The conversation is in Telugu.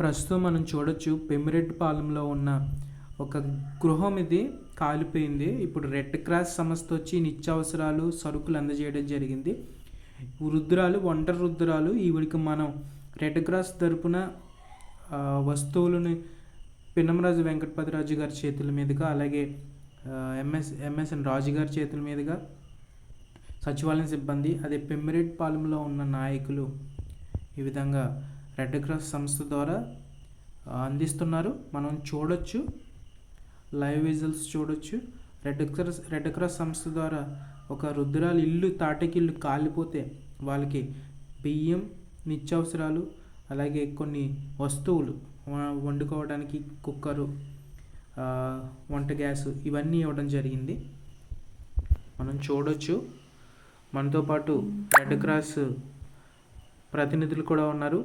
ప్రస్తుతం మనం చూడొచ్చు పెమిరెడ్డి పాలెంలో ఉన్న ఒక గృహం ఇది. కాలిపోయింది. ఇప్పుడు రెడ్ క్రాస్ సంస్థ వచ్చి నిత్యావసరాలు సరుకులు అందజేయడం జరిగింది. వృద్ధురాలు ఒంటరి వృద్ధురాలు ఈవిడికి మనం రెడ్ క్రాస్ తరపున వస్తువులను పిన్నమరాజు వెంకటపతిరాజు గారి చేతుల మీదుగా అలాగే ఎంఎస్ ఎంఎస్ఎన్ రాజు గారి చేతుల మీదుగా సచివాలయం సిబ్బంది అదే పెమ్మిరెడ్ పాలెంలో ఉన్న నాయకులు ఈ విధంగా రెడ్ క్రాస్ సంస్థ ద్వారా అందిస్తున్నారు. మనం చూడొచ్చు. లైవ్ విజువల్స్ చూడొచ్చు. రెడ్ క్రాస్ రెడ్ క్రాస్ సంస్థ ద్వారా ఒక రుద్రాలు ఇల్లు తాటకిల్లు కాలిపోతే వాళ్ళకి బియ్యం నిత్యావసరాలు అలాగే కొన్ని వస్తువులు వండుకోవడానికి కుక్కరు వంట గ్యాస్ ఇవన్నీ ఇవ్వడం జరిగింది. మనం చూడొచ్చు. మనతో పాటు రెడ్ క్రాస్ ప్రతినిధులు కూడా ఉన్నారు.